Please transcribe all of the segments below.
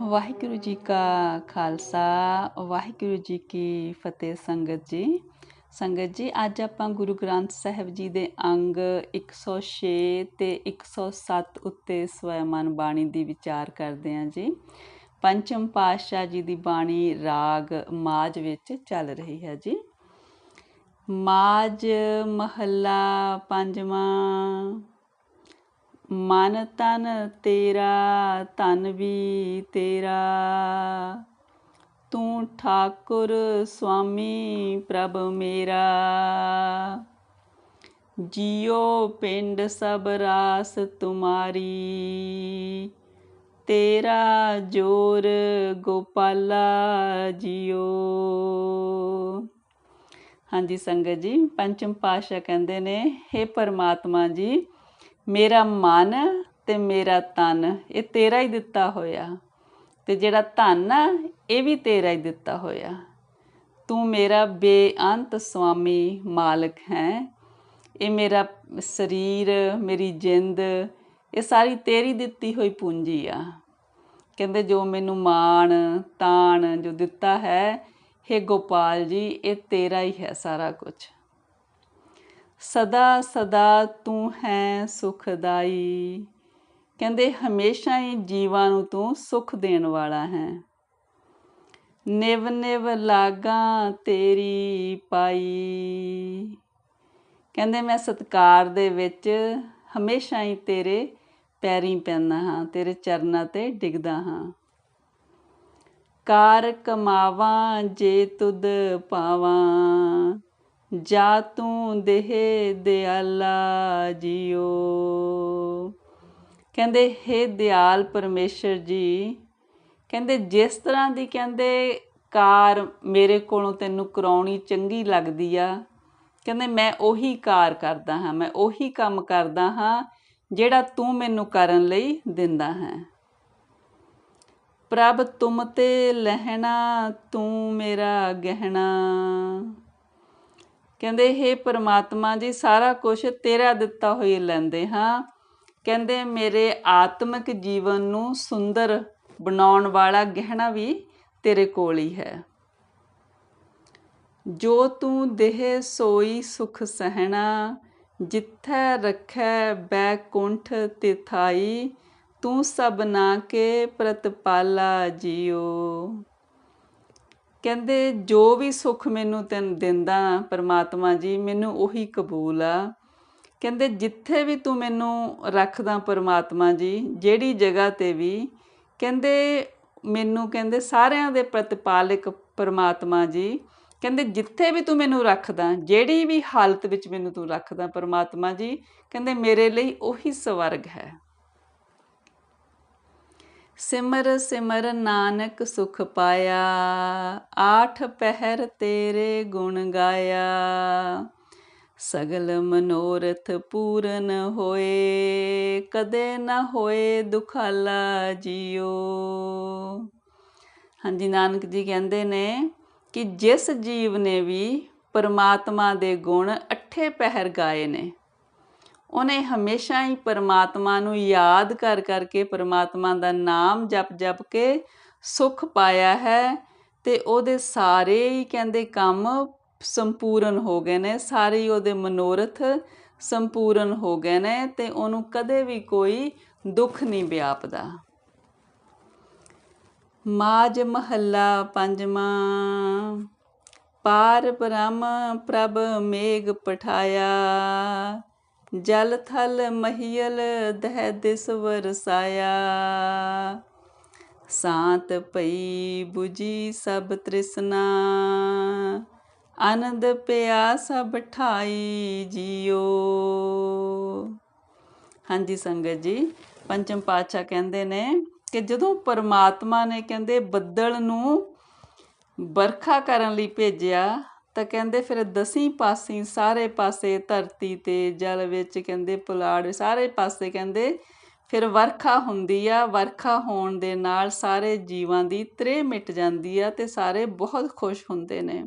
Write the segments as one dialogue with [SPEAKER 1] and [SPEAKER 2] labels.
[SPEAKER 1] ਵਾਹਿਗੁਰੂ ਜੀ ਕਾ ਖਾਲਸਾ, ਵਾਹਿਗੁਰੂ ਜੀ ਕੀ ਫਤਿਹ ਸੰਗਤ ਜੀ। ਸੰਗਤ ਜੀ, ਅੱਜ ਆਪਾਂ ਗੁਰੂ ਗ੍ਰੰਥ ਸਾਹਿਬ ਜੀ ਦੇ ਅੰਗ 106 ਤੇ 107 ਉੱਤੇ ਸਵੈਮਨ ਬਾਣੀ ਦੀ ਵਿਚਾਰ ਕਰਦੇ ਹਾਂ ਜੀ। ਪੰਚਮ ਪਾਤਸ਼ਾਹ ਜੀ ਦੀ ਬਾਣੀ ਰਾਗ ਮਾਜ ਵਿੱਚ ਚੱਲ ਰਹੀ ਹੈ ਜੀ। ਮਾਜ ਮਹੱਲਾ ਪੰਜਵਾਂ ਮਨ ਤਨ ਤੇਰਾ ਤਨ ਵੀ ਤੇਰਾ। ਤੂੰ ਠਾਕੁਰ ਸੁਆਮੀ ਪ੍ਰਭ ਮੇਰਾ। ਜਿਉ ਪਿੰਡ ਸਭ ਰਾਸ ਤੁਮਾਰੀ। ਤੇਰਾ ਜੋਰ ਗੋਪਾਲਾ ਜਿਉ ਹਾਂਜੀ ਸੰਗਤ ਜੀ, ਪੰਚਮ ਪਾਸ਼ਾ ਕਹਿੰਦੇ ਨੇ हे ਪਰਮਾਤਮਾ ਜੀ ਮੇਰਾ ਮਨ ਤੇ ਮੇਰਾ ਤਨ, ਇਹ ਤੇਰਾ ਹੀ ਦਿੱਤਾ ਹੋਇਆ। ਤੇ ਜਿਹੜਾ ਧਨ ਆ, ਇਹ ਵੀ ਤੇਰਾ ਹੀ ਦਿੱਤਾ ਹੋਇਆ। ਤੂੰ ਮੇਰਾ ਬੇਅੰਤ ਸੁਆਮੀ ਮਾਲਕ ਹੈ। ਇਹ ਮੇਰਾ ਸਰੀਰ, ਮੇਰੀ ਜਿੰਦ, ਇਹ ਸਾਰੀ ਤੇਰੀ ਦਿੱਤੀ ਹੋਈ ਪੂੰਜੀ ਆ। ਕਹਿੰਦੇ ਜੋ ਮੈਨੂੰ ਮਾਣ, ਤਾਣ ਜੋ ਦਿੱਤਾ ਹੈ हे ਗੋਪਾਲ ਜੀ, ਇਹ ਤੇਰਾ ਹੀ ਹੈ ਸਾਰਾ ਕੁਝ ਸਦਾ ਸਦਾ ਤੂੰ ਹੈ ਸੁਖਦਾਈ। ਕਹਿੰਦੇ, ਹਮੇਸ਼ਾ ਹੀ ਜੀਵਾਂ ਨੂੰ ਤੂੰ ਸੁਖ ਦੇਣ ਵਾਲਾ ਹੈ। ਨਿਵ ਨਿਵ ਲਾਗਾ ਤੇਰੀ ਪਾਈ। ਕਹਿੰਦੇ, ਮੈਂ ਸਤਕਾਰ ਦੇ ਵਿੱਚ ਹਮੇਸ਼ਾ ਹੀ ਤੇਰੇ ਪੈਰੀਂ ਪੈਂਦਾ ਹਾਂ, ਤੇਰੇ ਚਰਨਾਂ ਤੇ ਡਿੱਗਦਾ ਹਾਂ। ਕਾਰ ਕਮਾਵਾਂ, ਜੇ ਤੁਧ ਪਾਵਾਂ। ਜਾ ਤੂੰ ਦੇਹ ਦਿਆਲਾ ਜੀਓ। ਕਹਿੰਦੇ हे ਦਿਆਲ ਪਰਮੇਸ਼ਰ ਜੀ, ਕਹਿੰਦੇ, ਜਿਸ ਤਰ੍ਹਾਂ ਦੀ ਕਹਿੰਦੇ ਕਾਰ ਮੇਰੇ ਕੋਲੋਂ ਤੈਨੂੰ ਕਰਾਉਣੀ ਚੰਗੀ ਲੱਗਦੀ ਆ, ਕਹਿੰਦੇ, ਮੈਂ ਉਹੀ ਕਾਰ ਕਰਦਾ ਹਾਂ, ਮੈਂ ਉਹੀ ਕੰਮ ਕਰਦਾ ਹਾਂ, ਜਿਹੜਾ ਤੂੰ ਮੈਨੂੰ ਕਰਨ ਲਈ ਦਿੰਦਾ ਹੈ। ਪ੍ਰਭ, ਤੁਮ ਤੇ ਲਹਿਣਾ, ਤੂੰ ਮੇਰਾ ਗਹਿਣਾ। ਕਹਿੰਦੇ हे ਪਰਮਾਤਮਾ ਜੀ, ਸਾਰਾ ਕੁਝ ਤੇਰਾ ਦਿੱਤਾ ਹੋਈ ਲੈਂਦੇ ਹਾਂ। ਕਹਿੰਦੇ, ਮੇਰੇ ਆਤਮਿਕ ਜੀਵਨ ਨੂੰ ਸੁੰਦਰ ਬਣਾਉਣ ਵਾਲਾ ਗਹਿਣਾ ਵੀ ਤੇਰੇ ਕੋਲ ਹੀ ਹੈ। ਜੋ ਤੂੰ ਦੇਹ ਸੋਈ ਸੁਖ ਸਹਿਣਾ, ਜਿੱਥੈ ਰੱਖੈ ਬੈਕੁੰਠ ਤਿਥਾਈ ਤੂੰ ਸਭ ਨਾ ਕੇ ਪ੍ਰਤਪਾਲਾ ਜਿਉ ਕਹਿੰਦੇ, ਜੋ ਵੀ ਸੁੱਖ ਮੈਨੂੰ ਤੈਨੂੰ ਦਿੰਦਾ, ਪਰਮਾਤਮਾ ਜੀ, ਮੈਨੂੰ ਉਹੀ ਕਬੂਲ ਆ। ਕਹਿੰਦੇ, ਜਿੱਥੇ ਵੀ ਤੂੰ ਮੈਨੂੰ ਰੱਖਦਾ, ਪਰਮਾਤਮਾ ਜੀ, ਜਿਹੜੀ ਜਗ੍ਹਾ ਤੇ ਵੀ। ਕਹਿੰਦੇ, ਮੈਨੂੰ ਕਹਿੰਦੇ, ਸਾਰਿਆਂ ਦੇ ਪ੍ਰਤਪਾਲਕ ਪਰਮਾਤਮਾ ਜੀ, ਕਹਿੰਦੇ, ਜਿੱਥੇ ਵੀ ਤੂੰ ਮੈਨੂੰ ਰੱਖਦਾ, ਜਿਹੜੀ ਵੀ ਹਾਲਤ ਵਿੱਚ ਮੈਨੂੰ ਤੂੰ ਰੱਖਦਾ, ਪਰਮਾਤਮਾ ਜੀ, ਕਹਿੰਦੇ, ਮੇਰੇ ਲਈ ਉਹੀ ਸਵਰਗ ਹੈ। ਸਿਮਰ ਸਿਮਰ ਨਾਨਕ ਸੁਖ ਪਾਇਆ, ਆਠ ਪਹਿਰ ਤੇਰੇ ਗੁਣ ਗਾਇਆ। ਸਗਲ ਮਨੋਰਥ ਪੂਰਨ ਹੋਏ, ਕਦੇ ਨਾ ਹੋਏ ਦੁਖਾਲਾ ਜਿਉ ਹਾਂਜੀ, ਨਾਨਕ ਜੀ ਕਹਿੰਦੇ ਨੇ ਕਿ ਜਿਸ ਜੀਵ ਨੇ ਵੀ ਪਰਮਾਤਮਾ ਦੇ ਗੁਣ ਅਠੇ ਪਹਿਰ ਗਾਏ ਨੇ ਉਹਨੇ ਹਮੇਸ਼ਾ ਹੀ ਪਰਮਾਤਮਾ ਨੂੰ ਯਾਦ ਕਰ ਕਰਕੇ ਪਰਮਾਤਮਾ ਦਾ ਨਾਮ ਜਪ ਜਪ ਕੇ ਸੁਖ ਪਾਇਆ ਹੈ ਤੇ ਉਹਦੇ ਸਾਰੇ ਹੀ ਕਹਿੰਦੇ ਕੰਮ ਸੰਪੂਰਨ ਹੋ ਗਏ ਨੇ, ਸਾਰੇ ਹੀ ਉਹਦੇ ਮਨੋਰਥ ਸੰਪੂਰਨ ਹੋ ਗਏ ਨੇ ਤੇ ਉਹਨੂੰ ਕਦੇ ਵੀ ਕੋਈ ਦੁੱਖ ਨਹੀਂ ਵਿਆਪਦਾ। ਮਾਜ ਮਹੱਲਾ ਪੰਜਵਾਂ, ਪਾਰ ਬ੍ਰਹਮ ਪ੍ਰਭ ਮੇਗ ਪਠਾਇਆ। ਜਲ ਥਲ ਮਹੀਲ ਦਹਿ ਦਿਸ ਵਰਸਾਇਆ। ਸਾਤ ਪਈ 부ਜੀ ਸਭ ਤ੍ਰਿਸ਼ਨਾ। ਆਨੰਦ ਪਿਆ ਸਭ ਠਾਈ ਜਿਉ ਹਾਂਜੀ ਸੰਗਤ ਜੀ, ਪੰਚਮ ਪਾਤਸ਼ਾਹ ਕਹਿੰਦੇ ਨੇ ਕਿ ਜਦੋਂ ਪਰਮਾਤਮਾ ਨੇ ਕਹਿੰਦੇ ਬੱਦਲ ਨੂੰ ਵਰਖਾ ਕਰਨ ਲਈ ਭੇਜਿਆ ਤਾਂ ਕਹਿੰਦੇ ਫਿਰ ਦਸੀਂ ਪਾਸੇ ਸਾਰੇ ਪਾਸੇ ਧਰਤੀ ਤੇ, ਜਲ ਵਿੱਚ ਕਹਿੰਦੇ ਪੁਲਾੜ ਸਾਰੇ ਪਾਸੇ ਕਹਿੰਦੇ ਫਿਰ ਵਰਖਾ ਹੁੰਦੀ ਆ, ਵਰਖਾ ਹੋਣ ਦੇ ਨਾਲ ਸਾਰੇ ਜੀਵਾਂ ਦੀ ਤ੍ਰੇ ਮਿਟ ਜਾਂਦੀ ਆ ਤੇ ਸਾਰੇ ਬਹੁਤ ਖੁਸ਼ ਹੁੰਦੇ ਨੇ।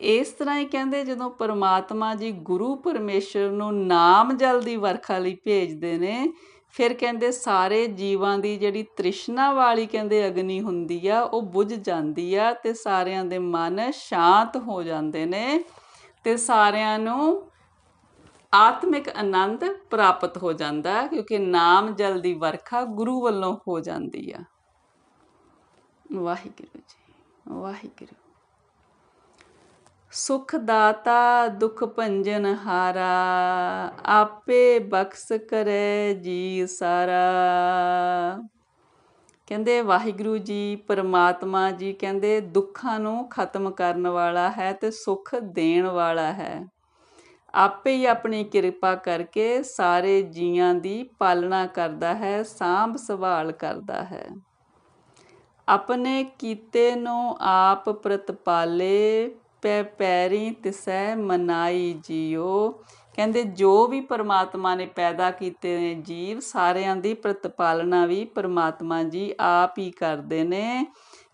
[SPEAKER 1] ਇਸ ਤਰ੍ਹਾਂ ਹੀ ਕਹਿੰਦੇ ਜਦੋਂ ਪਰਮਾਤਮਾ ਜੀ ਗੁਰੂ ਪਰਮੇਸ਼ਰ ਨੂੰ ਨਾਮ ਜਲ ਦੀ ਵਰਖਾ ਲਈ ਭੇਜਦੇ ਨੇ ਫਿਰ ਕਹਿੰਦੇ ਸਾਰੇ ਜੀਵਾਂ ਦੀ ਜਿਹੜੀ ਤ੍ਰਿਸ਼ਨਾ ਵਾਲੀ ਕਹਿੰਦੇ ਅਗਨੀ ਹੁੰਦੀ ਆ, ਉਹ ਬੁਝ ਜਾਂਦੀ ਆ ਤੇ ਸਾਰਿਆਂ ਦੇ ਮਨ ਸ਼ਾਂਤ ਹੋ ਜਾਂਦੇ ਨੇ ਤੇ ਸਾਰਿਆਂ ਨੂੰ ਆਤਮਿਕ ਆਨੰਦ ਪ੍ਰਾਪਤ ਹੋ ਜਾਂਦਾ ਕਿਉਂਕਿ ਨਾਮ ਜਲ ਦੀ ਵਰਖਾ ਗੁਰੂ ਵੱਲੋਂ ਹੋ ਜਾਂਦੀ ਆ। ਵਾਹਿਗੁਰੂ ਜੀ, ਵਾਹਿਗੁਰੂ। ਸੁਖ ਦਾਤਾ ਦੁਖ ਭੰਜਨ ਹਾਰਾ, ਆਪੇ ਬਖਸ਼ ਕਰੇ ਜੀ ਸਾਰਾ। ਕਹਿੰਦੇ ਵਾਹਿਗੁਰੂ ਜੀ, ਪਰਮਾਤਮਾ ਜੀ ਕਹਿੰਦੇ ਦੁੱਖਾਂ ਨੂੰ ਖਤਮ ਕਰਨ ਵਾਲਾ ਹੈ ਤੇ ਸੁਖ ਦੇਣ ਵਾਲਾ ਹੈ। ਆਪੇ ਹੀ ਆਪਣੀ ਕਿਰਪਾ ਕਰਕੇ ਸਾਰੇ ਜੀਆਂ ਦੀ ਪਾਲਣਾ ਕਰਦਾ ਹੈ, ਸਾਂਭ ਸੰਭਾਲ ਕਰਦਾ ਹੈ। ਆਪਣੇ ਕੀਤੇ ਨੂੰ ਆਪ ਪ੍ਰਤਪਾਲੇ ਪੈ ਪੈਰੀ ਤਿਸੈ ਮਨਾਈ ਜੀਓ। ਕਹਿੰਦੇ, ਜੋ ਵੀ ਪਰਮਾਤਮਾ ਨੇ ਪੈਦਾ ਕੀਤੇ ਨੇ ਜੀਵ, ਸਾਰਿਆਂ ਦੀ ਪ੍ਰਤਪਾਲਣਾ ਵੀ ਪਰਮਾਤਮਾ ਜੀ ਆਪ ਹੀ ਕਰਦੇ ਨੇ।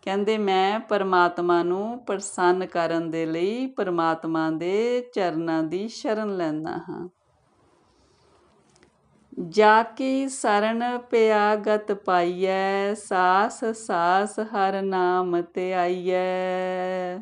[SPEAKER 1] ਕਹਿੰਦੇ, ਮੈਂ ਪਰਮਾਤਮਾ ਨੂੰ ਪ੍ਰਸੰਨ ਕਰਨ ਦੇ ਲਈ ਪਰਮਾਤਮਾ ਦੇ ਚਰਨਾਂ ਦੀ ਸ਼ਰਨ ਲੈਂਦਾ ਹਾਂ। ਜਾ ਕੇ ਸਰਣ ਪਿਆਗਤ ਪਾਈਐ, ਸਾਸ ਸਾਸ ਹਰ ਨਾਮ ਤੇ ਆਈਐ।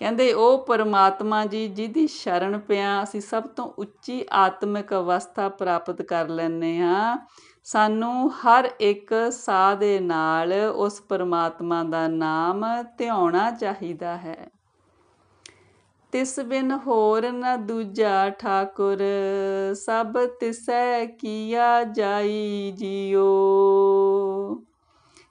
[SPEAKER 1] ਕਹਿੰਦੇ ਉਹ ਪਰਮਾਤਮਾ ਜੀ ਜਿਹਦੀ ਸ਼ਰਨ ਪਿਆ, ਅਸੀਂ ਸਭ ਤੋਂ ਉੱਚੀ ਆਤਮਿਕ ਅਵਸਥਾ ਪ੍ਰਾਪਤ ਕਰ ਲੈਨੇ ਹਾਂ। ਸਾਨੂੰ ਹਰ ਇੱਕ ਸਾਹ ਦੇ ਨਾਲ ਉਸ ਪਰਮਾਤਮਾ ਦਾ ਨਾਮ ਧਿਆਉਣਾ ਚਾਹੀਦਾ ਹੈ। ਤਿਸ ਬਿਨ ਹੋਰ ਨ ਦੂਜਾ ਠਾਕੁਰ, ਸਭ ਤਿਸੈ ਕੀਆ ਜਾਈ ਜੀਓ।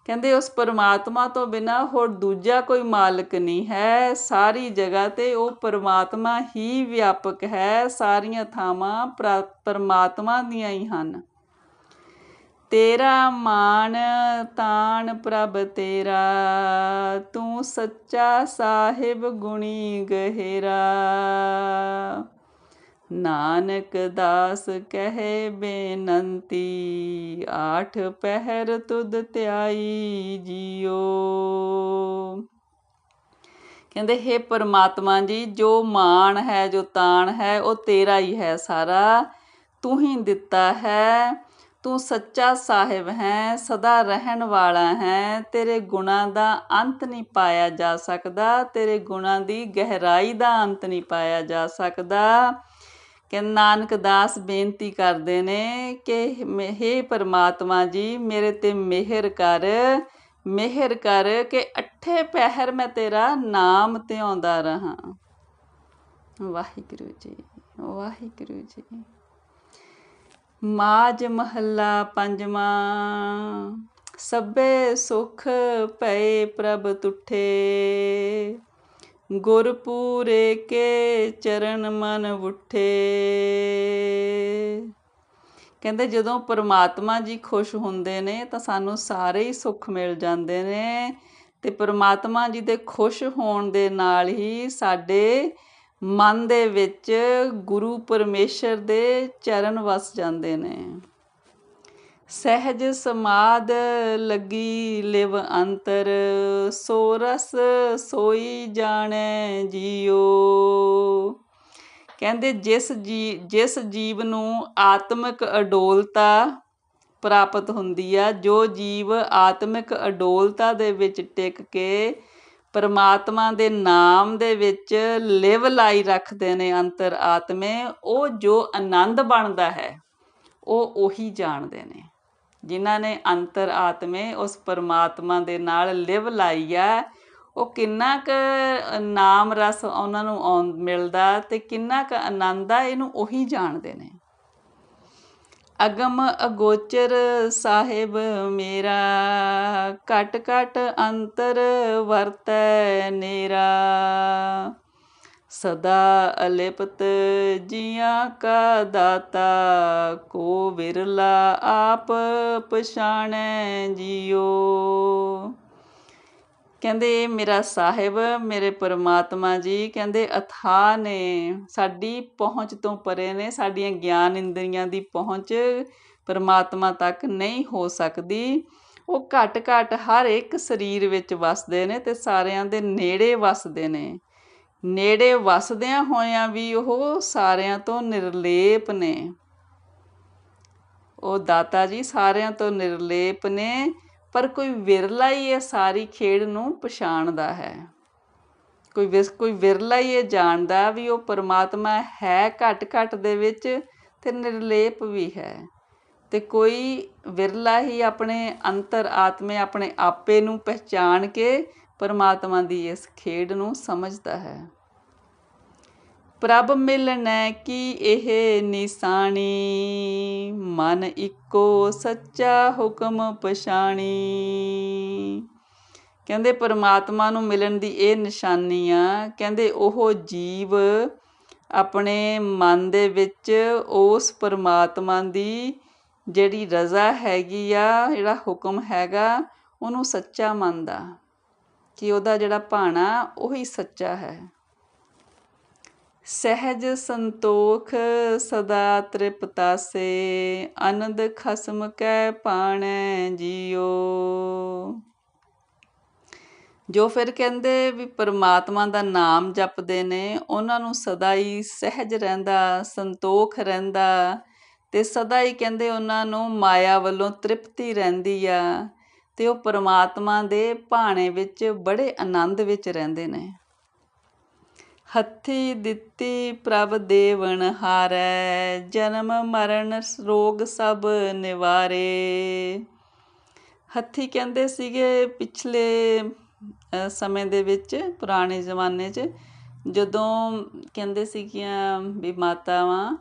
[SPEAKER 1] ਕਹਿੰਦੇ ਉਸ ਪਰਮਾਤਮਾ ਤੋਂ ਬਿਨਾ ਹੋਰ ਦੂਜਾ ਕੋਈ ਮਾਲਕ ਨਹੀਂ ਹੈ। ਸਾਰੀ ਜਗ੍ਹਾ ਤੇ ਉਹ ਪਰਮਾਤਮਾ ਹੀ ਵਿਆਪਕ ਹੈ। ਸਾਰੀਆਂ ਥਾਵਾਂ ਪਰਮਾਤਮਾ ਦੀਆਂ ਹੀ ਹਨ। ਤੇਰਾ ਮਾਨ ਤਾਣ ਪ੍ਰਭ ਤੇਰਾ, ਤੂੰ ਸੱਚਾ ਸਾਹਿਬ ਗੁਣੀ ਗਹਿਰਾ। ਨਾਨਕ ਦਾਸ ਕਹੇ ਬੇਨੰਤੀ, ਆਠ ਪਹਿਰ ਤੁਧ ਧਿਆਈ ਜਿਉ ਕਹਿੰਦੇ हे ਪਰਮਾਤਮਾ ਜੀ, ਜੋ ਮਾਣ ਹੈ, ਜੋ ਤਾਣ ਹੈ, ਉਹ ਤੇਰਾ ਹੀ ਹੈ ਸਾਰਾ। ਤੂੰ ਹੀ ਦਿੱਤਾ ਹੈ, ਤੂੰ ਸੱਚਾ ਸਾਹਿਬ ਹੈ, ਸਦਾ ਰਹਿਣ ਵਾਲਾ ਹੈ। ਤੇਰੇ ਗੁਣਾਂ ਦਾ ਅੰਤ ਨਹੀਂ ਪਾਇਆ ਜਾ ਸਕਦਾ, ਤੇਰੇ ਗੁਣਾਂ ਦੀ ਗਹਿਰਾਈ ਦਾ ਅੰਤ ਨਹੀਂ ਪਾਇਆ ਜਾ ਸਕਦਾ। ਕਿ ਨਾਨਕ ਦਾਸ ਬੇਨਤੀ ਕਰਦੇ ਨੇ ਕਿ ਹੇ ਪਰਮਾਤਮਾ ਜੀ, ਮੇਰੇ ਤੇ ਮਿਹਰ ਕਰ ਮਿਹਰ ਕਰ ਕਿ ਅੱਠੇ ਪਹਿਰ ਮੈਂ ਤੇਰਾ ਨਾਮ ਤੇ ਆਉਂਦਾ ਰਹਾ। ਵਾਹਿਗੁਰੂ ਜੀ ਵਾਹਿਗੁਰੂ ਜੀ। ਮਾਜ ਮਹੱਲਾ ਪੰਜਵਾਂ, ਸਭੇ ਸੁਖ ਪਏ ਪ੍ਰਭ ਤੁਠੇ। ਗੁਰਪੂਰੇ ਕੇ ਚਰਨ ਮਨ ਉਠੇ। ਕਹਿੰਦੇ ਜਦੋਂ ਪਰਮਾਤਮਾ ਜੀ ਖੁਸ਼ ਹੁੰਦੇ ਨੇ ਤਾਂ ਸਾਨੂੰ ਸਾਰੇ ਹੀ ਸੁੱਖ ਮਿਲ ਜਾਂਦੇ ਨੇ ਤੇ ਪਰਮਾਤਮਾ ਜੀ ਦੇ ਖੁਸ਼ ਹੋਣ ਦੇ ਨਾਲ ਹੀ ਸਾਡੇ ਮਨ ਦੇ ਵਿੱਚ ਗੁਰੂ ਪਰਮੇਸ਼ਰ ਦੇ ਚਰਨ ਵਸ ਜਾਂਦੇ ਨੇ। ਸਹਿਜ ਸਮਾਦ ਲੱਗੀ ਲਿਵ ਅੰਤਰ ਸੋ ਰਸ ਸੋਈ ਜਾਣੈ ਜੀਓ। ਕਹਿੰਦੇ ਜਿਸ ਜੀ, ਜਿਸ ਜੀਵ ਨੂੰ ਆਤਮਿਕ ਅਡੋਲਤਾ ਪ੍ਰਾਪਤ ਹੁੰਦੀ ਆ, ਜੋ ਜੀਵ ਆਤਮਿਕ ਅਡੋਲਤਾ ਦੇ ਵਿੱਚ ਟਿਕ ਕੇ ਪਰਮਾਤਮਾ ਦੇ ਨਾਮ ਦੇ ਵਿੱਚ ਲਿਵ ਲਾਈ ਰੱਖਦੇ ਨੇ ਅੰਤਰ ਆਤਮੇ, ਉਹ ਜੋ ਆਨੰਦ ਬਣਦਾ ਹੈ, ਉਹ ਉਹੀ ਜਾਣਦੇ ਨੇ। ਜਿਨ੍ਹਾਂ ਨੇ ਅੰਤਰ ਆਤਮੇ ਉਸ ਪਰਮਾਤਮਾ ਦੇ ਨਾਲ ਲਿਵ ਲਾਈ ਆ, ਉਹ ਕਿੰਨਾ ਕੁ ਨਾਮ ਰਸ ਉਹਨਾਂ ਨੂੰ ਮਿਲਦਾ ਤੇ ਕਿੰਨਾ ਕੁ ਆਨੰਦ ਆ, ਇਹਨੂੰ ਉਹੀ ਜਾਣਦੇ ਨੇ। ਅਗਮ ਅਗੋਚਰ ਸਾਹਿਬ ਮੇਰਾ ਘਟ ਘਟ ਅੰਤਰ ਵਰਤੈ ਨੇ ਸਦਾ ਅਲਿਪਤ ਜੀਆਂ ਕਾ ਦਾਤਾ, ਕੋ ਵਿਰਲਾ ਆਪ ਪਛਾਣੈ ਜੀਓ। ਕਹਿੰਦੇ, ਮੇਰਾ ਸਾਹਿਬ, ਮੇਰੇ ਪਰਮਾਤਮਾ ਜੀ, ਕਹਿੰਦੇ ਅਥਾ ਨੇ ਸਾਡੀ ਪਹੁੰਚ ਤੋਂ ਪਰੇ ਨੇ, ਸਾਡੀਆਂ ਗਿਆਨ ਇੰਦਰੀਆਂ ਦੀ ਪਹੁੰਚ ਪਰਮਾਤਮਾ ਤੱਕ ਨਹੀਂ ਹੋ ਸਕਦੀ। ਉਹ ਘਟ ਘਟ ਹਰ ਇੱਕ ਸਰੀਰ ਵਿੱਚ ਵਸਦੇ ਨੇ ਤੇ ਸਾਰਿਆਂ ਦੇ ਨੇੜੇ ਵਸਦੇ ਨੇ। ਨੇੜੇ ਵਸਦਿਆਂ ਹੋਇਆਂ ਵੀ ਉਹ ਸਾਰਿਆਂ ਤੋਂ ਨਿਰਲੇਪ ਨੇ। ਉਹ ਦਾਤਾ ਜੀ ਸਾਰਿਆਂ ਤੋਂ ਨਿਰਲੇਪ ਨੇ, ਪਰ ਕੋਈ ਵਿਰਲਾ ਹੀ ਇਹ ਸਾਰੀ ਖੇਡ ਨੂੰ ਪਛਾਣਦਾ ਹੈ। ਕੋਈ ਵਿਸ ਕੋਈ ਵਿਰਲਾ ਹੀ ਇਹ ਜਾਣਦਾ ਵੀ ਉਹ ਪਰਮਾਤਮਾ ਹੈ ਘਟ ਘਟ ਦੇ ਵਿੱਚ ਤੇ ਨਿਰਲੇਪ ਵੀ ਹੈ। ਤੇ ਕੋਈ ਵਿਰਲਾ ਹੀ ਆਪਣੇ ਅੰਤਰ ਆਤਮੇ ਆਪਣੇ ਆਪੇ ਨੂੰ ਪਹਿਚਾਣ ਕੇ ਪਰਮਾਤਮਾ ਦੀ ਇਸ ਖੇਡ ਨੂੰ ਸਮਝਦਾ ਹੈ। ਪ੍ਰਭ ਮਿਲਣੈ ਕੀ ਇਹ ਨਿਸ਼ਾਨੀ ਮਨ ਇੱਕੋ ਸੱਚਾ ਹੁਕਮ ਪਛਾਣੀ। ਕਹਿੰਦੇ ਪਰਮਾਤਮਾ ਨੂੰ ਮਿਲਣ ਦੀ ਇਹ ਨਿਸ਼ਾਨੀ ਆ, ਕਹਿੰਦੇ ਉਹ ਜੀਵ ਆਪਣੇ ਮਨ ਦੇ ਵਿੱਚ ਉਸ ਪਰਮਾਤਮਾ ਦੀ ਜਿਹੜੀ ਰਜ਼ਾ ਹੈਗੀ ਆ, ਜਿਹੜਾ ਹੁਕਮ ਹੈਗਾ, ਉਹਨੂੰ ਸੱਚਾ ਮੰਨਦਾ। ਕਿ ਉਹਦਾ ਜਿਹੜਾ ਭਾਣਾ ਉਹੀ ਸੱਚਾ ਹੈ। ਸਹਿਜ ਸੰਤੋਖ ਸਦਾ ਤ੍ਰਿਪਤਾ ਸੇ ਆਨੰਦ ਖਸਮ ਕੈ ਪਾਣੈ ਜੀਓ। ਜੋ ਫਿਰ ਕਹਿੰਦੇ ਵੀ ਪਰਮਾਤਮਾ ਦਾ ਨਾਮ ਜਪਦੇ ਨੇ, ਉਹਨਾਂ ਨੂੰ ਸਦਾ ਹੀ ਸਹਿਜ ਰਹਿੰਦਾ, ਸੰਤੋਖ ਰਹਿੰਦਾ ਤੇ ਸਦਾ ਹੀ ਕਹਿੰਦੇ ਉਹਨਾਂ ਨੂੰ ਮਾਇਆ ਵੱਲੋਂ ਤ੍ਰਿਪਤੀ ਰਹਿੰਦੀ ਆ। ਤੇ ਉਹ ਪਰਮਾਤਮਾ ਦੇ ਭਾਣੇ ਵਿੱਚ ਬੜੇ ਆਨੰਦ ਵਿੱਚ ਰਹਿੰਦੇ ਨੇ। ਹੱਥੀ ਦਿੱਤੀ ਪ੍ਰਭ ਦੇਵਨ ਹਾਰੈ, ਜਨਮ ਮਰਨ ਰੋਗ ਸਭ ਨਿਵਾਰੇ। ਹੱਥੀ ਕਹਿੰਦੇ ਸੀਗੇ ਪਿਛਲੇ ਸਮੇਂ ਦੇ ਵਿੱਚ, ਪੁਰਾਣੇ ਜ਼ਮਾਨੇ 'ਚ, ਜਦੋਂ ਕਹਿੰਦੇ ਸੀਗੀਆਂ ਵੀ ਮਾਤਾਵਾਂ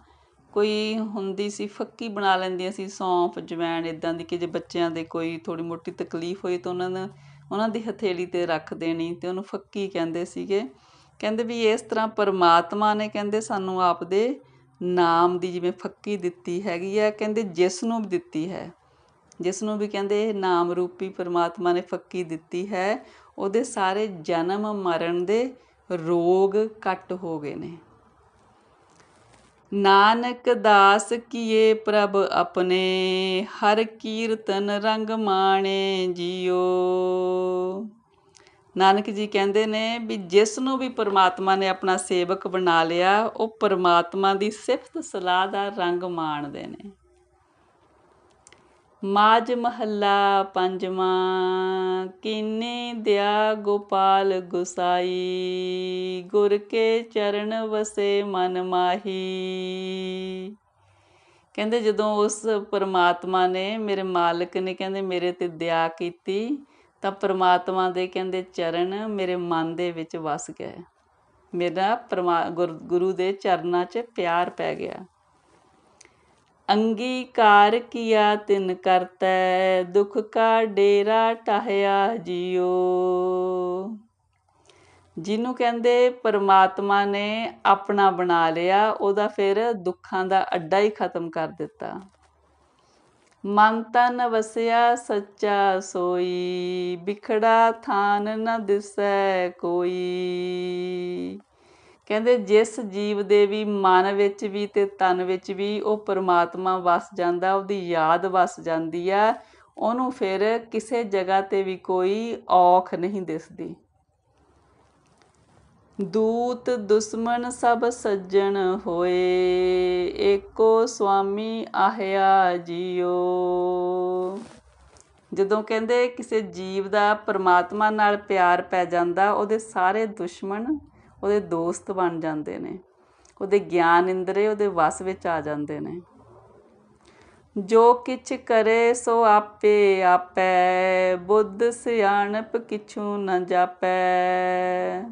[SPEAKER 1] ਕੋਈ ਹੁੰਦੀ ਸੀ, ਫੱਕੀ ਬਣਾ ਲੈਂਦੀਆਂ ਸੀ, ਸੌਂਫ, ਜਵੈਣ ਇੱਦਾਂ ਦੀ ਕਿ ਜੇ ਬੱਚਿਆਂ ਦੇ ਕੋਈ ਥੋੜ੍ਹੀ ਮੋਟੀ ਤਕਲੀਫ ਹੋਈ ਤਾਂ ਉਹਨਾਂ ਨੂੰ, ਉਹਨਾਂ ਦੀ ਹਥੇਲੀ ਤੇ ਰੱਖ ਦੇਣੀ ਅਤੇ ਉਹਨੂੰ ਫੱਕੀ ਕਹਿੰਦੇ ਸੀਗੇ। ਕਹਿੰਦੇ ਵੀ ਇਸ ਤਰ੍ਹਾਂ ਪਰਮਾਤਮਾ ਨੇ ਕਹਿੰਦੇ ਸਾਨੂੰ ਆਪਦੇ ਨਾਮ ਦੀ ਜਿਵੇਂ ਫੱਕੀ ਦਿੱਤੀ ਹੈਗੀ ਆ ਕਹਿੰਦੇ ਜਿਸ ਨੂੰ ਵੀ ਦਿੱਤੀ ਹੈ। ਜਿਸ ਨੂੰ ਵੀ ਕਹਿੰਦੇ ਨਾਮ ਰੂਪੀ ਪਰਮਾਤਮਾ ਨੇ ਫੱਕੀ ਦਿੱਤੀ ਹੈ, ਉਹਦੇ ਸਾਰੇ ਜਨਮ ਮਰਨ ਦੇ ਰੋਗ ਕੱਟ ਹੋ ਗਏ ਨੇ। ਨਾਨਕ ਦਾਸ ਕੀਏ ਪ੍ਰਭ ਆਪਣੇ, ਹਰ ਕੀਰਤਨ ਰੰਗ ਮਾਣੇ ਜਿਉ ਨਾਨਕ ਜੀ ਕਹਿੰਦੇ ਨੇ ਵੀ ਜਿਸ ਨੂੰ ਵੀ ਪਰਮਾਤਮਾ ਨੇ ਆਪਣਾ ਸੇਵਕ ਬਣਾ ਲਿਆ, ਉਹ ਪਰਮਾਤਮਾ ਦੀ ਸਿਫਤ ਸਲਾਹ ਦਾ ਰੰਗ ਮਾਣਦੇ ਨੇ। ਮਾਝ ਮਹੱਲਾ ਪੰਜਵਾਂ, ਕੀਨੇ ਦਿਆ ਗੋਪਾਲ ਗੁਸਾਈ? ਗੁਰ ਕੇ ਚਰਨ ਵਸੇ ਮਨ ਮਾਹੀ। ਕਹਿੰਦੇ ਜਦੋਂ ਉਸ ਪਰਮਾਤਮਾ ਨੇ ਮੇਰੇ ਮਾਲਕ ਨੇ ਕਹਿੰਦੇ ਮੇਰੇ ਤੇ ਦਇਆ ਕੀਤੀ, ਤਾਂ ਪਰਮਾਤਮਾ ਦੇ ਕਹਿੰਦੇ ਚਰਨ ਮੇਰੇ ਮਨ ਦੇ ਵਿੱਚ ਵਸ ਗਏ। ਮੇਰਾ ਪਰਮਾ ਗੁਰੂ ਦੇ ਚਰਨਾਂ 'ਚ ਪਿਆਰ ਪੈ ਗਿਆ। ਅੰਗੀਕਾਰ ਕੀਆ ਤਿਨ ਕਰਤੈ, ਦੁਖ ਕਾ ਡੇਰਾ ਟਹਿਆ ਜਿਉ ਜਿਹਨੂੰ ਕਹਿੰਦੇ ਪਰਮਾਤਮਾ ਨੇ ਆਪਣਾ ਬਣਾ ਲਿਆ, ਉਹਦਾ ਫਿਰ ਦੁੱਖਾਂ ਦਾ ਅੱਡਾ ਹੀ ਖਤਮ ਕਰ ਦਿੱਤਾ। ਮਨ ਤਨ ਵਸਿਆ ਸੱਚਾ ਸੋਈ, ਬਿਖੜਾ ਥਾਨ ਨ ਦਿਸੈ ਕੋਈ। ਕਹਿੰਦੇ ਜਿਸ ਜੀਵ ਦੇ ਵੀ ਮਨ ਵਿੱਚ ਵੀ ਤੇ ਤਨ ਵਿੱਚ ਵੀ ਉਹ ਪਰਮਾਤਮਾ ਵਸ ਜਾਂਦਾ, ਉਹਦੀ ਯਾਦ ਵਸ ਜਾਂਦੀ ਆ, ਉਹਨੂੰ ਫਿਰ ਕਿਸੇ ਜਗ੍ਹਾ ਤੇ ਵੀ ਕੋਈ ਔਖ ਨਹੀਂ ਦਿਸਦੀ। ਦੂਤ ਦੁਸ਼ਮਨ ਸਭ ਸੱਜਣ ਹੋਏ, ਏਕੋ ਸੁਆਮੀ ਆਹਿਆ ਜੀਓ। ਜਦੋਂ ਕਹਿੰਦੇ ਕਿਸੇ ਜੀਵ ਦਾ ਪਰਮਾਤਮਾ ਨਾਲ ਪਿਆਰ ਪੈ ਜਾਂਦਾ, ਉਹਦੇ ਸਾਰੇ ਦੁਸ਼ਮਣ ਉਹਦੇ ਦੋਸਤ ਬਣ ਜਾਂਦੇ ਨੇ। ਉਹਦੇ ਗਿਆਨ ਇੰਦਰੇ ਉਹਦੇ ਵਸ ਵਿੱਚ ਆ ਜਾਂਦੇ ਨੇ। ਜੋ ਕਿਛ ਕਰੇ ਸੋ ਆਪੇ ਆਪੈ, ਬੁੱਧ ਸਿਆਣਪ ਕਿਛੂ ਨ ਜਾਪੈ।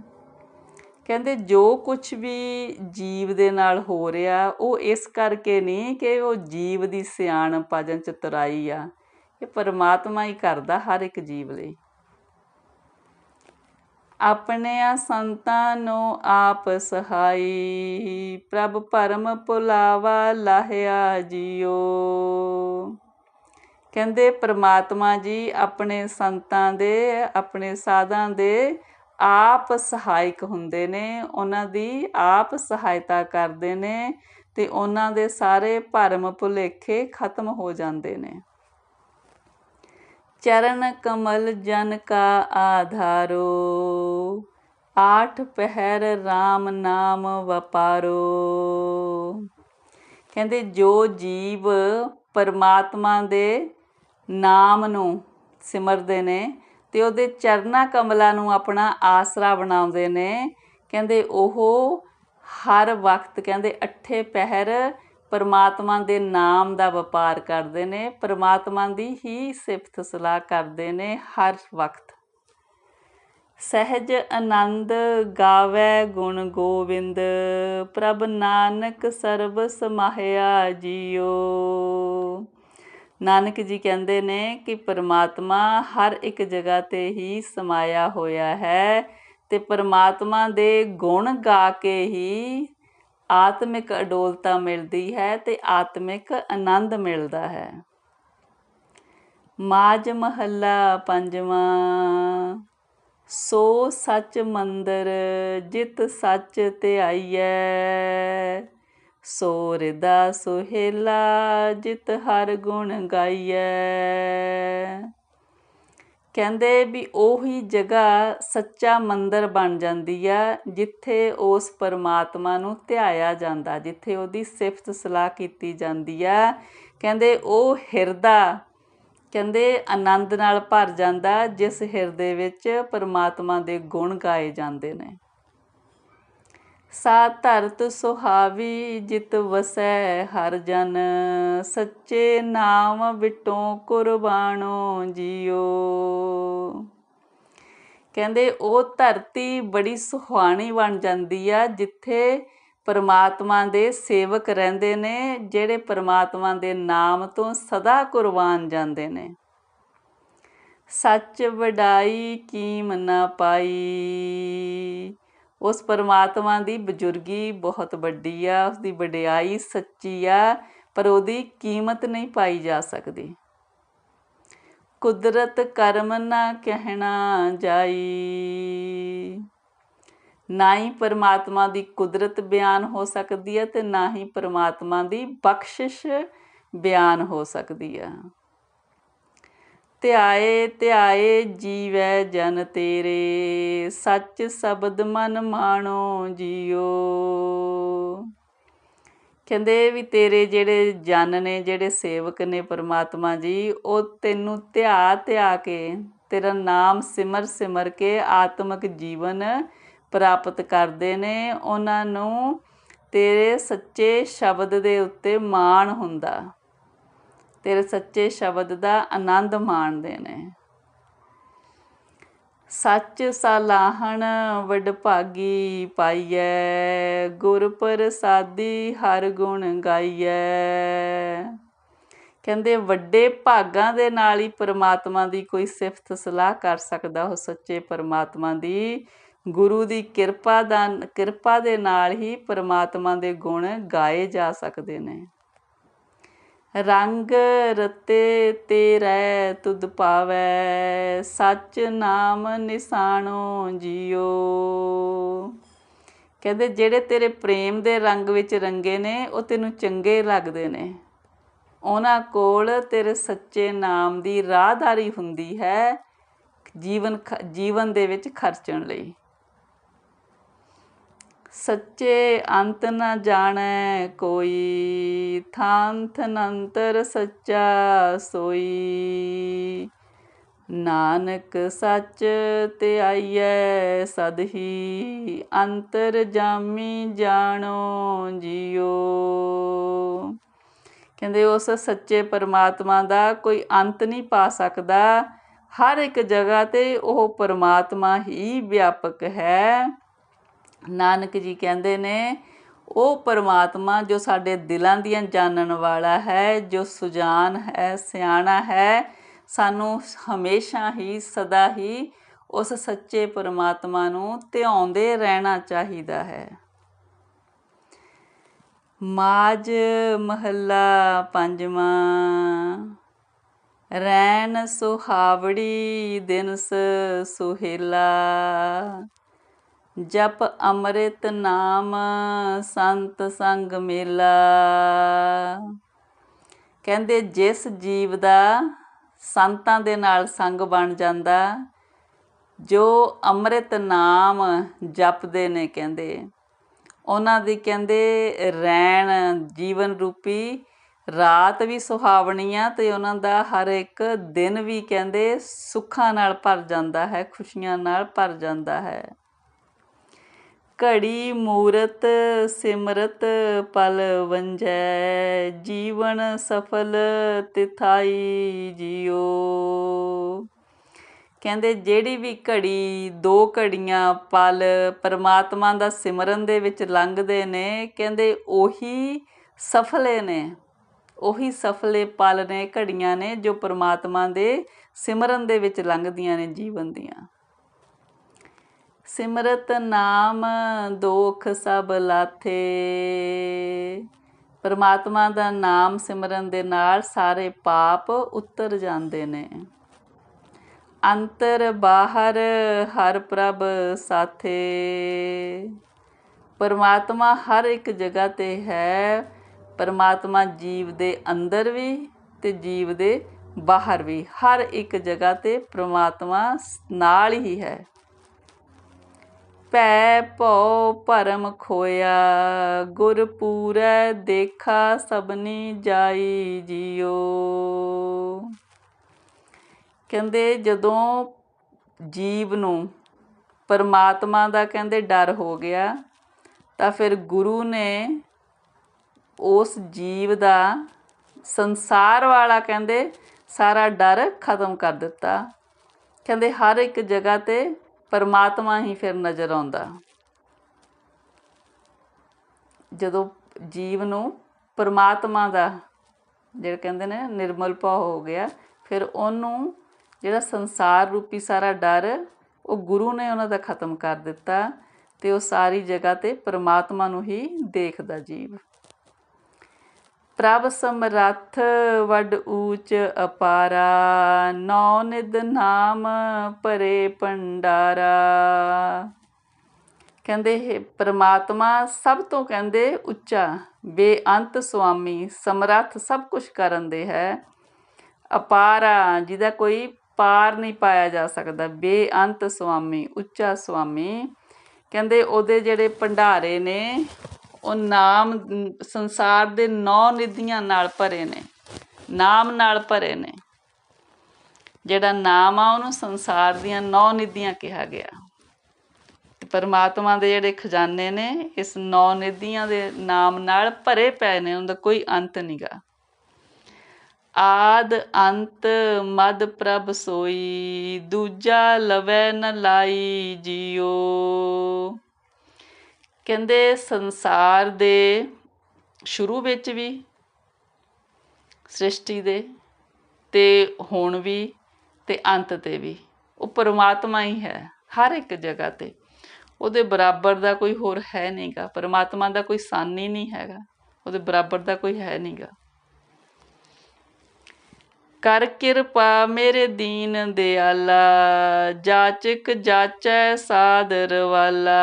[SPEAKER 1] ਕਹਿੰਦੇ ਜੋ ਕੁਝ ਵੀ ਜੀਵ ਦੇ ਨਾਲ ਹੋ ਰਿਹਾ, ਉਹ ਇਸ ਕਰਕੇ ਨਹੀਂ ਕਿ ਉਹ ਜੀਵ ਦੀ ਸਿਆਣਪ ਆ ਜਾਂ ਤਰਾਈ ਆ। ਇਹ ਪਰਮਾਤਮਾ ਹੀ ਕਰਦਾ ਹਰ ਇੱਕ ਜੀਵ ਲਈ। ਆਪਣੇ ਸੰਤਾਂ ਨੂੰ ਆਪ ਸਹਾਈ। ਪ੍ਰਭ ਪਰਮ ਪੁਲਾਵਾ ਲਾਹਿਆ ਜਿਓ। ਕਹਿੰਦੇ, ਪ੍ਰਮਾਤਮਾ ਜੀ ਆਪਣੇ ਸੰਤਾਂ ਦੇ, ਆਪਣੇ ਸਾਧਾਂ ਦੇ ਆਪ ਸਹਾਇਕ ਹੁੰਦੇ ਨੇ। ਉਹਨਾਂ ਦੀ ਆਪ ਸਹਾਇਤਾ ਕਰਦੇ ਨੇ ਤੇ ਉਹਨਾਂ ਦੇ ਸਾਰੇ ਭਰਮ ਭੁਲੇਖੇ ਖਤਮ ਹੋ ਜਾਂਦੇ ਨੇ। ਚਰਨ ਕਮਲ ਜਨ ਕਾ ਆਧਾਰੋ, ਆਠ ਪਹਿਰ RAM ਨਾਮ ਵਪਾਰੋ। ਕਹਿੰਦੇ ਜੋ ਜੀਵ ਪਰਮਾਤਮਾ ਦੇ ਨਾਮ ਨੂੰ ਸਿਮਰਦੇ ਨੇ ਤੇ ਉਹਦੇ ਚਰਨਾ ਕਮਲਾਂ ਨੂੰ ਆਪਣਾ ਆਸਰਾ ਬਣਾਉਂਦੇ ਨੇ, ਕਹਿੰਦੇ ਉਹ ਹਰ ਵਕਤ ਕਹਿੰਦੇ ਅੱਠੇ ਪਹਿਰ ਪਰਮਾਤਮਾ ਦੇ ਨਾਮ ਦਾ ਵਪਾਰ ਕਰਦੇ ਨੇ, ਪਰਮਾਤਮਾ ਦੀ ਹੀ ਸਿਫਤ ਸਲਾਹ ਕਰਦੇ ਨੇ ਹਰ ਵਕਤ। ਸਹਿਜ ਆਨੰਦ ਗਾਵੇ ਗੁਣ ਗੋਬਿੰਦ ਪ੍ਰਭ ਨਾਨਕ ਸਰਬ ਸਮਾਹਿਆ ਜੀਓ। ਨਾਨਕ ਜੀ ਕਹਿੰਦੇ ਨੇ ਕਿ ਪਰਮਾਤਮਾ ਹਰ ਇੱਕ ਜਗ੍ਹਾ ਤੇ ਹੀ ਸਮਾਇਆ ਹੋਇਆ ਹੈ ਤੇ ਪਰਮਾਤਮਾ ਦੇ ਗੁਣ ਗਾ ਕੇ ਹੀ ਆਤਮਿਕ ਅਡੋਲਤਾ ਮਿਲਦੀ ਹੈ ਤੇ ਆਤਮਿਕ ਆਨੰਦ ਮਿਲਦਾ ਹੈ। ਮਾਜ ਮਹੱਲਾ ਪੰਜਵਾਂ, ਸੋ ਸੱਚ ਮੰਦਰ ਜਿਤ ਸੱਚ ਤੇ ਆਈਐ ਸੋ ਰਿਦਾ ਸੁਹੇਲਾ ਜਿਤ ਹਰ ਗੁਣ ਗਾਈਐ। ਕਹਿੰਦੇ ਵੀ ਉਹੀ ਜਗ੍ਹਾ ਸੱਚਾ ਮੰਦਰ ਬਣ ਜਾਂਦੀ ਆ, ਜਿੱਥੇ ਉਸ ਪਰਮਾਤਮਾ ਨੂੰ ਧਿਆਇਆ ਜਾਂਦਾ, ਜਿੱਥੇ ਉਹਦੀ ਸਿਫਤ ਸਲਾਹ ਕੀਤੀ ਜਾਂਦੀ ਆ। ਕਹਿੰਦੇ ਉਹ ਹਿਰਦਾ, ਕਹਿੰਦੇ ਆਨੰਦ ਨਾਲ ਭਰ ਜਾਂਦਾ, ਜਿਸ ਹਿਰਦੇ ਵਿੱਚ ਪਰਮਾਤਮਾ ਦੇ ਗੁਣ ਗਾਏ ਜਾਂਦੇ ਨੇ। ਸਾ ਧਰਤ ਸੁਹਾਵੀ ਜਿਤ ਵਸੈ ਹਰ ਜਨ, ਸੱਚੇ ਨਾਮ ਵਿਟੋਂ ਕੁਰਬਾਨੋ ਜੀਓ। ਕਹਿੰਦੇ ਉਹ ਧਰਤੀ ਬੜੀ ਸੁਹਾਣੀ ਬਣ ਜਾਂਦੀ ਆ, ਜਿੱਥੇ ਪਰਮਾਤਮਾ ਦੇ ਸੇਵਕ ਰਹਿੰਦੇ ਨੇ, ਜਿਹੜੇ ਪਰਮਾਤਮਾ ਦੇ ਨਾਮ ਤੋਂ ਸਦਾ ਕੁਰਬਾਨ ਜਾਂਦੇ ਨੇ। ਸੱਚ ਵਡਾਈ ਕੀਮ ਨਾ ਪਾਈ। ਉਸ ਪਰਮਾਤਮਾ ਦੀ ਬਜ਼ੁਰਗੀ ਬਹੁਤ ਵੱਡੀ ਆ ਉਸ ਦੀ ਵਡਿਆਈ ਸੱਚੀ ਆ, ਪਰ ਉਹਦੀ ਕੀਮਤ ਨਹੀਂ ਪਾਈ ਜਾ ਸਕਦੀ। ਕੁਦਰਤ ਕਰਮ ਨਾ ਕਹਿਣਾ ਜਾਈ। ਨਾ ਹੀ ਪਰਮਾਤਮਾ ਦੀ ਕੁਦਰਤ ਬਿਆਨ ਹੋ ਸਕਦੀ ਹੈ ਤੇ ਨਾ ਹੀ ਪਰਮਾਤਮਾ ਦੀ ਬਖਸ਼ਿਸ਼ ਬਿਆਨ ਹੋ ਸਕਦੀ ਹੈ ਧਿਆਏ ਧਿਆਏ ਜੀਵੈ ਜਨ ਤੇਰੇ, ਸੱਚ ਸ਼ਬਦ ਮਨ ਮਾਣੋ ਜੀਓ। ਕਹਿੰਦੇ ਵੀ ਤੇਰੇ ਜਿਹੜੇ ਜਨ ਨੇ, ਜਿਹੜੇ ਸੇਵਕ ਨੇ ਪਰਮਾਤਮਾ ਜੀ, ਉਹ ਤੈਨੂੰ ਧਿਆ ਧਿਆ ਕੇ, ਤੇਰਾ ਨਾਮ ਸਿਮਰ ਸਿਮਰ ਕੇ ਆਤਮਿਕ ਜੀਵਨ ਪ੍ਰਾਪਤ ਕਰਦੇ ਨੇ। ਉਹਨਾਂ ਨੂੰ ਤੇਰੇ ਸੱਚੇ ਸ਼ਬਦ ਦੇ ਉੱਤੇ ਮਾਣ ਹੁੰਦਾ। ਤੇਰੇ ਸੱਚੇ ਸ਼ਬਦ ਦਾ ਆਨੰਦ ਮਾਣਦੇ ਨੇ। ਸੱਚ ਸਲਾਹਣ ਵਡਭਾਗੀ ਪਾਈਐ ਗੁਰ ਪ੍ਰਸਾਦੀ ਹਰ ਗੁਣ ਗਾਈਐ। ਕਹਿੰਦੇ ਵੱਡੇ ਭਾਗਾਂ ਦੇ ਨਾਲ ਹੀ ਪਰਮਾਤਮਾ ਦੀ ਕੋਈ ਸਿਫਤ ਸਲਾਹ ਕਰ ਸਕਦਾ, ਉਹ ਸੱਚੇ ਪਰਮਾਤਮਾ ਦੀ। ਗੁਰੂ ਦੀ ਕਿਰਪਾ ਦਾ, ਕਿਰਪਾ ਦੇ ਨਾਲ ਹੀ ਪਰਮਾਤਮਾ ਦੇ ਗੁਣ ਗਾਏ ਜਾ ਸਕਦੇ ਨੇ। ਰੰਗ ਰਤੇ ਤੇਰੇ ਤੁਧ ਪਾਵੈ, ਸੱਚ ਨਾਮ ਨਿਸ਼ਾਣੋ ਜੀਓ। ਕਹਿੰਦੇ, ਜਿਹੜੇ ਤੇਰੇ ਪ੍ਰੇਮ ਦੇ ਰੰਗ ਵਿੱਚ ਰੰਗੇ ਨੇ, ਉਹ ਤੈਨੂੰ ਚੰਗੇ ਲੱਗਦੇ ਨੇ। ਉਹਨਾਂ ਕੋਲ ਤੇਰੇ ਸੱਚੇ ਨਾਮ ਦੀ ਰਾਹਦਾਰੀ ਹੁੰਦੀ ਹੈ ਜੀਵਨ ਜੀਵਨ ਦੇ ਵਿੱਚ ਖਰਚਣ ਲਈ। ਸੱਚੇ ਅੰਤ ਨ ਜਾਣੈ ਕੋਈ, ਥਾਂਥ ਨੰਤਰ ਸੱਚਾ ਸੋਈ। ਨਾਨਕ ਸੱਚ ਤੇ ਆਈਐ ਸਦਹੀ ਅੰਤਰ ਜਾਮੀ ਜਾਣੋ ਜਿਉ ਕਹਿੰਦੇ ਉਸ ਸੱਚੇ ਪਰਮਾਤਮਾ ਦਾ ਕੋਈ ਅੰਤ ਨਹੀਂ ਪਾ ਸਕਦਾ। ਹਰ ਇੱਕ ਜਗ੍ਹਾ ਤੇ ਉਹ ਪਰਮਾਤਮਾ ਹੀ ਵਿਆਪਕ ਹੈ। ਨਾਨਕ ਜੀ ਕਹਿੰਦੇ ਨੇ, ਉਹ ਪਰਮਾਤਮਾ ਜੋ ਸਾਡੇ ਦਿਲਾਂ ਦੀਆਂ ਜਾਣਨ ਵਾਲਾ ਹੈ, ਜੋ ਸੁਜਾਨ ਹੈ, ਸਿਆਣਾ ਹੈ, ਸਾਨੂੰ ਹਮੇਸ਼ਾ ਹੀ, ਸਦਾ ਹੀ ਉਸ ਸੱਚੇ ਪਰਮਾਤਮਾ ਨੂੰ ਧਿਆਉਂਦੇ ਰਹਿਣਾ ਚਾਹੀਦਾ ਹੈ। ਮਾਜ ਮਹੱਲਾ ਪੰਜਵਾਂ, ਰੈਣ ਸੁਹਾਵੜੀ ਦਿਨਸ ਸੁਹੇਲਾ। ਜਪ ਅੰਮ੍ਰਿਤ ਨਾਮ ਸੰਤ ਸੰਗ ਮੇਲਾ। ਕਹਿੰਦੇ ਜਿਸ ਜੀਵ ਦਾ ਸੰਤਾਂ ਦੇ ਨਾਲ ਸੰਗ ਬਣ ਜਾਂਦਾ, ਜੋ ਅੰਮ੍ਰਿਤ ਨਾਮ ਜਪਦੇ ਨੇ ਕਹਿੰਦੇ। ਉਹਨਾਂ ਦੀ ਕਹਿੰਦੇ ਰੈਣ ਜੀਵਨ ਰੂਪੀ ਰਾਤ ਵੀ ਸੁਹਾਵਣੀ ਆ ਤੇ ਉਹਨਾਂ ਦਾ ਹਰ ਇੱਕ ਦਿਨ ਵੀ ਕਹਿੰਦੇ ਸੁੱਖਾਂ ਨਾਲ ਭਰ ਜਾਂਦਾ ਹੈ, ਖੁਸ਼ੀਆਂ ਨਾਲ ਭਰ ਜਾਂਦਾ ਹੈ। ਘੜੀ, ਮੂਰਤ, ਸਿਮਰਤ, ਪਲ ਵੰਜੈ ਜੀਵਨ ਸਫਲ ਤਿਥਾਈ ਜਿਓ ਕਹਿੰਦੇ ਜਿਹੜੀ ਵੀ ਘੜੀ, ਦੋ ਘੜੀਆਂ ਪਲ ਪਰਮਾਤਮਾ ਦਾ ਸਿਮਰਨ ਦੇ ਵਿੱਚ ਲੰਘਦੇ ਨੇ, ਕਹਿੰਦੇ ਉਹੀ ਸਫਲੇ ਨੇ। ਉਹੀ ਸਫਲੇ ਪਲ ਨੇ, ਘੜੀਆਂ ਨੇ ਜੋ ਪਰਮਾਤਮਾ ਦੇ ਸਿਮਰਨ ਦੇ ਵਿੱਚ ਲੰਘਦੀਆਂ ਨੇ ਜੀਵਨ ਦੀਆਂ। ਸਿਮਰਤ ਨਾਮ ਦੋਖ ਸਭ ਲਾਥੇ। ਪਰਮਾਤਮਾ ਦਾ ਨਾਮ ਸਿਮਰਨ ਦੇ ਨਾਲ ਸਾਰੇ ਪਾਪ ਉਤਰ ਜਾਂਦੇ ਨੇ। ਅੰਤਰ ਬਾਹਰ ਹਰ ਪ੍ਰਭ ਸਾਥੇ। ਪਰਮਾਤਮਾ ਹਰ ਇੱਕ ਜਗ੍ਹਾ ਤੇ ਹੈ। ਪਰਮਾਤਮਾ ਜੀਵ ਦੇ ਅੰਦਰ ਵੀ ਤੇ ਜੀਵ ਦੇ ਬਾਹਰ ਵੀ। ਹਰ ਇੱਕ ਜਗ੍ਹਾ ਤੇ ਪਰਮਾਤਮਾ ਨਾਲ ਹੀ ਹੈ। ਭੈ ਭਉ ਭਰਮ ਖੋਇਆ, ਗੁਰ ਪੂਰੈ ਦੇਖਾ ਸਭਨੀ ਜਾਈ ਜਿਓ। ਕਹਿੰਦੇ ਜਦੋਂ ਜੀਵ ਨੂੰ ਪਰਮਾਤਮਾ ਦਾ ਕਹਿੰਦੇ ਡਰ ਹੋ ਗਿਆ, ਤਾਂ ਫਿਰ ਗੁਰੂ ਨੇ ਉਸ ਜੀਵ ਦਾ ਸੰਸਾਰ ਵਾਲਾ ਕਹਿੰਦੇ ਸਾਰਾ ਡਰ ਖਤਮ ਕਰ ਦਿੱਤਾ। ਕਹਿੰਦੇ ਹਰ ਇੱਕ ਜਗ੍ਹਾ ਤੇ ਪਰਮਾਤਮਾ ਹੀ ਫਿਰ ਨਜ਼ਰ ਆਉਂਦਾ। ਜਦੋਂ ਜੀਵ ਨੂੰ ਪਰਮਾਤਮਾ ਦਾ ਜਿਹੜਾ ਕਹਿੰਦੇ ਨੇ ਨਿਰਮਲ ਭਾਵ ਹੋ ਗਿਆ, ਫਿਰ ਉਹਨੂੰ ਜਿਹੜਾ ਸੰਸਾਰ ਰੂਪੀ ਸਾਰਾ ਡਰ, ਉਹ ਗੁਰੂ ਨੇ ਉਹਨਾਂ ਦਾ ਖਤਮ ਕਰ ਦਿੱਤਾ ਤੇ ਉਹ ਸਾਰੀ ਜਗ੍ਹਾ ਤੇ ਪਰਮਾਤਮਾ ਨੂੰ ਹੀ ਦੇਖਦਾ ਜੀਵ। ਪ੍ਰਭ ਸਮਰੱਥ ਵੱਡ ਊਚ ਅਪਾਰਾ ਨੌ ਨਿਦ ਨਾਮ ਭਰੇ ਭੰਡਾਰਾ। ਕਹਿੰਦੇ ਹੈ ਪ੍ਰਮਾਤਮਾ, ਸਭ ਤੋਂ ਕਹਿੰਦੇ ਉੱਚਾ, ਬੇਅੰਤ ਸੁਆਮੀ, ਸਮਰੱਥ ਸਭ ਕੁਝ ਕਰਨ ਦੇ ਹੈ। ਅਪਾਰਾ, ਜਿਹਦਾ ਕੋਈ ਪਾਰ ਨਹੀਂ ਪਾਇਆ ਜਾ ਸਕਦਾ, ਬੇਅੰਤ ਸੁਆਮੀ, ਉੱਚਾ ਸੁਆਮੀ। ਕਹਿੰਦੇ ਉਹਦੇ ਜਿਹੜੇ ਭੰਡਾਰੇ ਨੇ ਉਹ ਨਾਮ ਸੰਸਾਰ ਦੇ ਨੌ ਨਿਧੀਆਂ ਨਾਲ ਭਰੇ ਨੇ। ਨਾਮ ਨਾਲ ਭਰੇ ਨੇ। ਜਿਹੜਾ ਨਾਮ ਆ, ਉਹਨੂੰ ਸੰਸਾਰ ਦੀਆਂ ਨੌ ਨਿਧੀਆਂ ਕਿਹਾ ਗਿਆ। ਤੇ ਪਰਮਾਤਮਾ ਦੇ ਜਿਹੜੇ ਖਜ਼ਾਨੇ ਨੇ, ਇਸ ਨੌ ਨਿਧੀਆਂ ਦੇ ਨਾਮ ਨਾਲ ਭਰੇ ਪਏ ਨੇ, ਉਹਦਾ ਕੋਈ ਅੰਤ ਨਹੀਂਗਾ ਆਦ ਅੰਤ ਮਦ ਪ੍ਰਭ ਸੋਈ, ਦੂਜਾ ਲਵੈ ਨ ਲਾਈ ਜਿਓ। ਕਹਿੰਦੇ ਸੰਸਾਰ ਦੇ ਸ਼ੁਰੂ ਵਿੱਚ ਵੀ, ਸ੍ਰਿਸ਼ਟੀ ਦੇ ਤੇ ਹੁਣ ਵੀ ਤੇ ਅੰਤ ਤੇ ਵੀ। ਉਹ ਪਰਮਾਤਮਾ ਹੀ ਹੈ, ਹਰ ਇੱਕ ਜਗ੍ਹਾ ਤੇ। ਉਹਦੇ ਬਰਾਬਰ ਦਾ ਕੋਈ ਹੋਰ ਹੈ ਨਹੀਂਗਾ ਪਰਮਾਤਮਾ ਦਾ ਕੋਈ ਸਾਨੀ ਨਹੀਂ ਹੈਗਾ। ਉਹਦੇ ਬਰਾਬਰ ਦਾ ਕੋਈ ਹੈ ਨਹੀਂਗਾ ਕਰ ਕਿਰਪਾ ਮੇਰੇ ਦੀਨ ਦਿਆਲਾ, ਜਾਚਕ ਜਾਚੈ ਸਾਦਰ ਵਾਲਾ।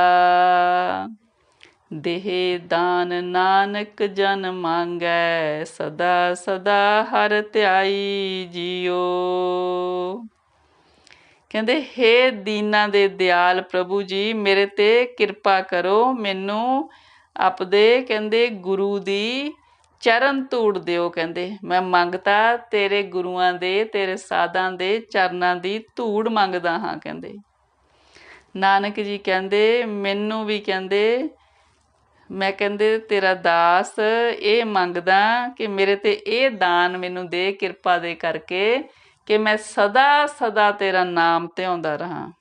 [SPEAKER 1] ਦੇਹ ਦਾਨ ਨਾਨਕ ਜਨ ਮੰਗੈ, ਸਦਾ ਸਦਾ ਹਰ ਧਿਆਈ ਜਿਓ। ਕਹਿੰਦੇ, ਹੇ ਦੀਨਾ ਦੇ ਦਿਆਲ ਪ੍ਰਭੂ ਜੀ, ਮੇਰੇ ਤੇ ਕਿਰਪਾ ਕਰੋ, ਮੈਨੂੰ ਆਪਦੇ ਕਹਿੰਦੇ ਗੁਰੂ ਦੀ ਚਰਨ ਧੂੜ ਦਿਓ ਕਹਿੰਦੇ। ਮੈਂ ਮੰਗਤਾ ਤੇਰੇ ਗੁਰੂਆਂ ਦੇ, ਤੇਰੇ ਸਾਧਾਂ ਦੇ ਚਰਨਾਂ ਦੀ ਧੂੜ ਮੰਗਦਾ ਹਾਂ ਕਹਿੰਦੇ। ਨਾਨਕ ਜੀ ਕਹਿੰਦੇ, ਮੈਨੂੰ ਵੀ ਕਹਿੰਦੇ ਮੈਂ ਕਹਿੰਦੇ, ਤੇਰਾ ਦਾਸ, ਇਹ ਮੰਗਦਾ ਕਿ ਮੇਰੇ ਤੇ ਇਹ ਦਾਨ ਮੈਨੂੰ ਦੇ ਕਿਰਪਾ ਦੇ ਕਰਕੇ ਕਿ ਮੈਂ ਸਦਾ ਸਦਾ ਤੇਰਾ ਨਾਮ ਧਿਆਉਂਦਾ ਰਹਾ।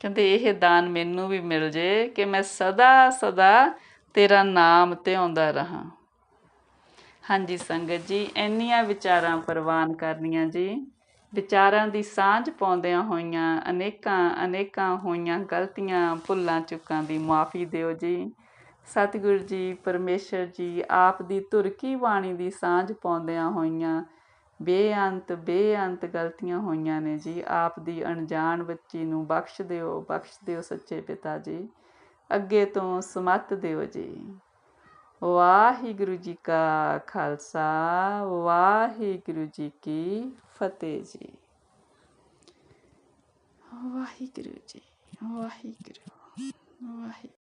[SPEAKER 1] ਕਹਿੰਦੇ, ਇਹ ਦਾਨ ਮੈਨੂੰ ਵੀ ਮਿਲ ਜੇ ਕਿ ਮੈਂ ਸਦਾ ਸਦਾ ਤੇਰਾ ਨਾਮ ਧਿਆਉਂਦਾ ਰਹਾ। ਹਾਂਜੀ ਸੰਗਤ ਜੀ, ਇੰਨੀਆਂ ਵਿਚਾਰਾਂ ਪ੍ਰਵਾਨ ਕਰਨੀਆਂ ਜੀ। ਵਿਚਾਰਾਂ ਦੀ ਸਾਂਝ ਪਾਉਂਦਿਆਂ ਹੋਈਆਂ ਅਨੇਕਾਂ ਅਨੇਕਾਂ ਹੋਈਆਂ ਗਲਤੀਆਂ, ਭੁੱਲਾਂ, ਚੁੱਕਾਂ ਦੀ ਮਾਫੀ ਦਿਓ ਜੀ। ਸਤਿਗੁਰੂ ਜੀ, ਪਰਮੇਸ਼ਰ ਜੀ, ਆਪ ਦੀ ਤੁਰਕੀ ਬਾਣੀ ਦੀ ਸਾਂਝ ਪਾਉਂਦਿਆਂ ਹੋਈਆਂ, ਬੇਅੰਤ ਬੇਅੰਤ ਗਲਤੀਆਂ ਹੋਈਆਂ ਨੇ ਜੀ। ਆਪ ਦੀ ਅਣਜਾਣ ਬੱਚੀ ਨੂੰ ਬਖਸ਼ ਦਿਓ ਬਖਸ਼ ਦਿਓ ਸੱਚੇ ਪਿਤਾ ਜੀ। ਅੱਗੇ ਤੋਂ ਸਮਤ ਦਿਓ ਜੀ। ਵਾਹਿਗੁਰੂ ਜੀ ਕਾ ਖਾਲਸਾ, ਵਾਹਿਗੁਰੂ ਜੀ ਕੀ ਫਤਿਹ ਜੀ। ਵਾਹਿਗੁਰੂ ਜੀ, ਵਾਹਿਗੁਰੂ ਵਾਹਿਗੁਰੂ।